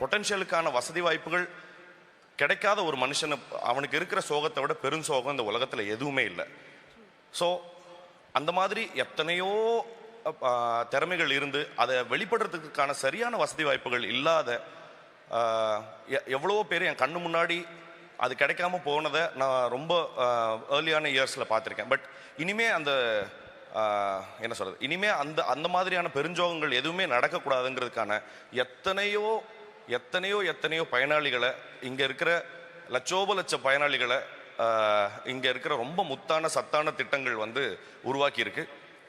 பொட்டன்ஷியலுக்கான வசதி வாய்ப்புகள் கிடைக்காத ஒரு மனுஷனை அவனுக்கு இருக்கிற சோகத்தை விட பெரும் சோகம் இந்த உலகத்தில் எதுவுமே இல்லை. ஸோ அந்த மாதிரி எத்தனையோ திறமைகள் இருந்து அதை வெளிப்படுறதுக்கான சரியான வசதி வாய்ப்புகள் இல்லாத எ- எவ்வளவோ பேர் என் கண்ணு முன்னாடி அது கிடைக்காம போனதை நான் ரொம்ப ஏர்லியான இயர்ஸில் பார்த்துருக்கேன். பட் இனிமே அந்த என்ன சொல்கிறது இனிமே அந்த அந்த மாதிரியான பெருஞ்சோகங்கள் எதுவுமே நடக்கக்கூடாதுங்கிறதுக்கான எத்தனையோ எத்தனையோ எத்தனையோ பயனாளிகளை இங்கே இருக்கிற லட்சோப லட்ச பயனாளிகளை இங்கே இருக்கிற ரொம்ப முத்தான சத்தான திட்டங்கள் வந்து உருவாக்கியிருக்கு.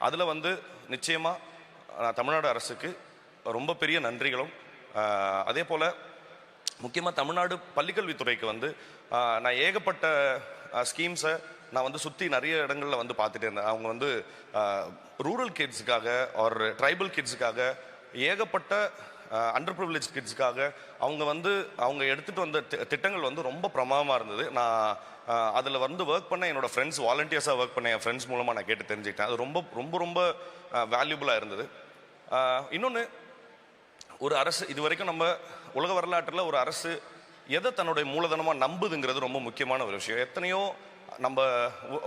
அதில் வந்து நிச்சயமாக தமிழ்நாடு அரசுக்கு ரொம்ப பெரிய நன்றிகளும். அதே போல் முக்கியமாக தமிழ்நாடு பள்ளிக்கல்வித்துறைக்கு வந்து நான் ஏகப்பட்ட ஸ்கீம்ஸை நான் வந்து சுற்றி நிறைய இடங்களில் வந்து பார்த்துட்டு இருந்தேன். அவங்க வந்து ரூரல் கிட்ஸுக்காக ஒரு ட்ரைபல் கிட்ஸுக்காக ஏகப்பட்ட அண்டர் ப்ரிவிலேஜ் கிட்ஸுக்காக அவங்க வந்து அவங்க எடுத்துகிட்டு வந்த திட்டங்கள் வந்து ரொம்ப பிரமாதமாக இருந்தது. நான் அதில் வந்து ஒர்க் பண்ண என்னோடய ஃப்ரெண்ட்ஸ் வாலண்டியர்ஸாக ஒர்க் பண்ண என் ஃப்ரெண்ட்ஸ் மூலமாக நான் கேட்டு தெரிஞ்சுக்கிட்டேன். அது ரொம்ப ரொம்ப ரொம்ப வேல்யூபுளாக இருந்தது. இன்னொன்று ஒரு அரசு இது வரைக்கும் நம்ம உலக வரலாற்றில் ஒரு அரசு எதை தன்னுடைய மூலதனமாக நம்புதுங்கிறது ரொம்ப முக்கியமான ஒரு விஷயம். எத்தனையோ நம்ம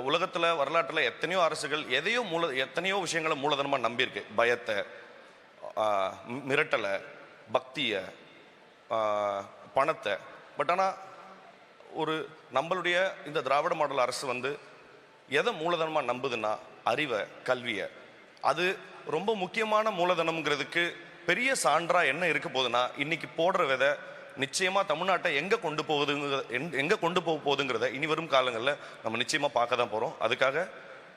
உலகத்தில் வரலாற்றில் எத்தனையோ அரசுகள் எதையோ மூல எத்தனையோ விஷயங்களை மூலதனமாக நம்பியிருக்கு. பயத்தை மிரட்டலை பக்தியை பணத்தை. பட் ஆனால் ஒரு நம்மளுடைய இந்த திராவிட மாடல் அரசு வந்து எதை மூலதனமாக நம்புதுன்னா அறிவை கல்வியை. அது ரொம்ப முக்கியமான மூலதனம்ங்கிறதுக்கு பெரிய சான்றாக என்ன இருக்க போகுதுன்னா இன்னைக்கு போடுற விதை நிச்சயமாக தமிழ்நாட்டை எங்கே கொண்டு போகுதுங்கிறத எங்கே கொண்டு போக போகுதுங்கிறத இனி வரும் காலங்களில் நம்ம நிச்சயமாக பார்க்க தான் போகிறோம் அதுக்காக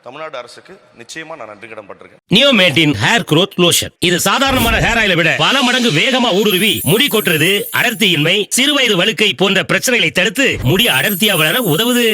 தமிழ்நாடு அரசுக்கு நிச்சயமா நான் நன்றி கடன் பட்டிருக்கேன் நியோமேட்டின் ஹேர் க்ரோத் லோஷன் இது சாதாரணமான ஹேர் ஆயிலை விட பல மடங்கு வேகமா ஊடுருவி முடி கொட்டுறது அடர்த்தியின்மை சிறுவயது வழுக்கை போன்ற பிரச்சனைகளை தடுத்து முடி அடர்த்தியா வளர உதவுது.